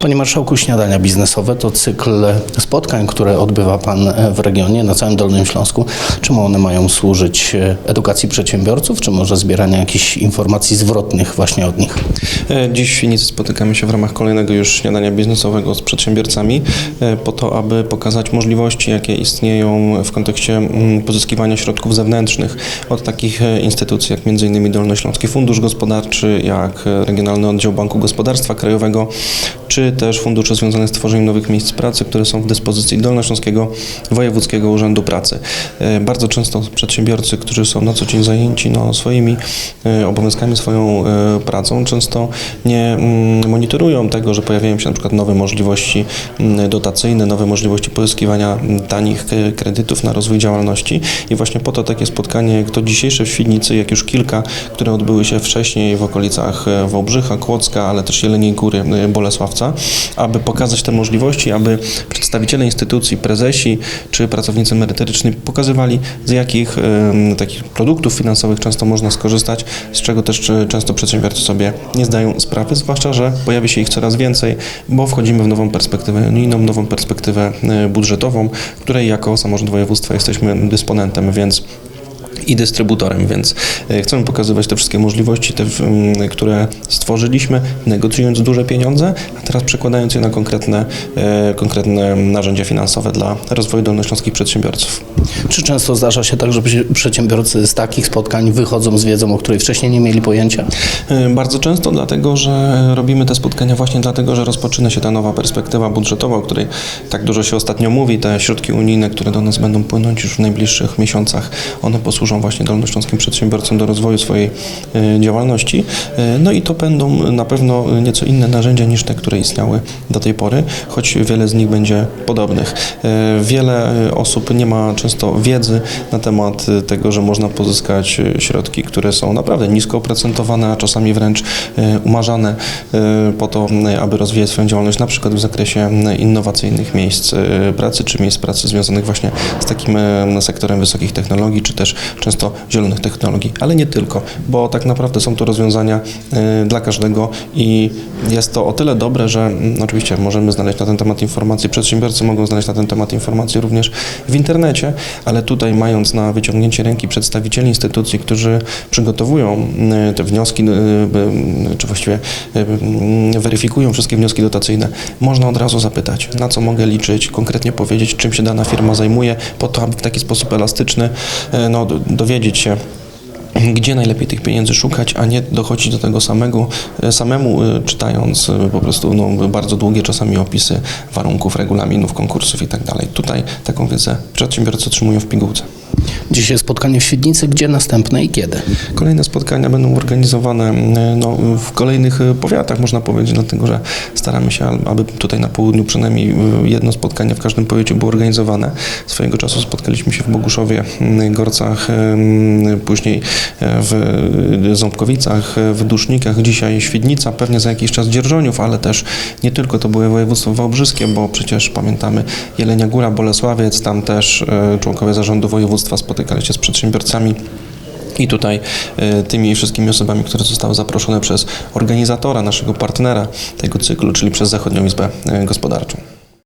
Panie Marszałku, śniadania biznesowe to cykl spotkań, które odbywa Pan w regionie, na całym Dolnym Śląsku. Czemu one mają służyć edukacji przedsiębiorców, czy może zbierania jakichś informacji zwrotnych właśnie od nich? E, Dziś w Świnicy spotykamy się w ramach kolejnego już śniadania biznesowego z przedsiębiorcami e, po to, aby pokazać możliwości, jakie istnieją w kontekście mm, pozyskiwania środków zewnętrznych od takich e, instytucji jak m.in. Dolnośląski Fundusz Gospodarczy, jak e, Regionalny Oddział Banku Gospodarstwa Krajowego, czy też fundusze związane z tworzeniem nowych miejsc pracy, które są w dyspozycji Dolnośląskiego Wojewódzkiego Urzędu Pracy. E, Bardzo często przedsiębiorcy, którzy są na co dzień zajęci no, swoimi e, obowiązkami, swoją e, pracą, często nie mm, monitorują tego, że pojawiają się na przykład nowe możliwości mm, dotacyjne, nowe możliwości pozyskiwania mm, tanich kredytów na rozwój działalności i właśnie po to takie spotkanie jak to dzisiejsze w Świdnicy, jak już kilka, które odbyły się wcześniej w okolicach Wałbrzycha, Kłodzka, ale też Jeleniej Góry, e, Bolesławca, aby pokazać te możliwości, aby przedstawiciele instytucji, prezesi czy pracownicy merytoryczni pokazywali z jakich takich produktów finansowych często można skorzystać, z czego też e, często przedsiębiorcy sobie nie zdają sprawy, zwłaszcza, że pojawi się ich coraz więcej, bo wchodzimy w nową perspektywę unijną, nową perspektywę e, budżetową, której jako samorząd województwa jesteśmy dysponentem, więc i dystrybutorem, więc e, chcemy pokazywać te wszystkie możliwości, te, które stworzyliśmy, negocjując duże pieniądze, a teraz przekładając je na konkretne, e, konkretne narzędzia finansowe dla rozwoju dolnośląskich przedsiębiorców. Czy często zdarza się tak, że przedsiębiorcy z takich spotkań wychodzą z wiedzą, o której wcześniej nie mieli pojęcia? E, Bardzo często dlatego, że robimy te spotkania właśnie dlatego, że rozpoczyna się ta nowa perspektywa budżetowa, o której tak dużo się ostatnio mówi. Te środki unijne, które do nas będą płynąć już w najbliższych miesiącach, one posłużą właśnie dolnośląskim przedsiębiorcom do rozwoju swojej e, działalności. E, No i to będą na pewno nieco inne narzędzia niż te, które istniały do tej pory, choć wiele z nich będzie podobnych. E, Wiele osób nie ma często wiedzy na temat tego, że można pozyskać środki, które są naprawdę nisko oprocentowane, a czasami wręcz umarzane po to, aby rozwijać swoją działalność, na przykład w zakresie innowacyjnych miejsc pracy, czy miejsc pracy związanych właśnie z takim sektorem wysokich technologii, czy też często zielonych technologii, ale nie tylko, bo tak naprawdę są to rozwiązania e, dla każdego i jest to o tyle dobre, że mm, oczywiście możemy znaleźć na ten temat informacje, przedsiębiorcy mogą znaleźć na ten temat informacje również w internecie, ale tutaj mając na wyciągnięcie ręki przedstawicieli instytucji, którzy przygotowują mm, te wnioski, y, y, czy właściwie y, y, weryfikują wszystkie wnioski dotacyjne, można od razu zapytać, na co mogę liczyć, konkretnie powiedzieć, czym się dana firma zajmuje, po to, aby w taki sposób elastyczny y, no, dowiedzieć się, gdzie najlepiej tych pieniędzy szukać, a nie dochodzić do tego samego, e, samemu e, czytając e, po prostu no, bardzo długie czasami opisy warunków, regulaminów, konkursów i tak. Tutaj taką wiedzę przedsiębiorcy otrzymują w pigułce. Dzisiaj spotkanie w Świdnicy, gdzie następne i kiedy? Kolejne spotkania będą organizowane e, no, w kolejnych e, powiatach, można powiedzieć, dlatego że staramy się, aby tutaj na południu przynajmniej e, jedno spotkanie w każdym powiecie było organizowane. Swojego czasu spotkaliśmy się w Boguszowie, Gorcach, później w Ząbkowicach, w Dusznikach, dzisiaj Świdnica, pewnie za jakiś czas Dzierżoniów, ale też nie tylko to były województwo wałbrzyskie, bo przecież pamiętamy Jelenia Góra, Bolesławiec, tam też członkowie zarządu województwa spotykali się z przedsiębiorcami. I tutaj e, tymi wszystkimi osobami, które zostały zaproszone przez organizatora, naszego partnera tego cyklu, czyli przez Zachodnią Izbę e, Gospodarczą.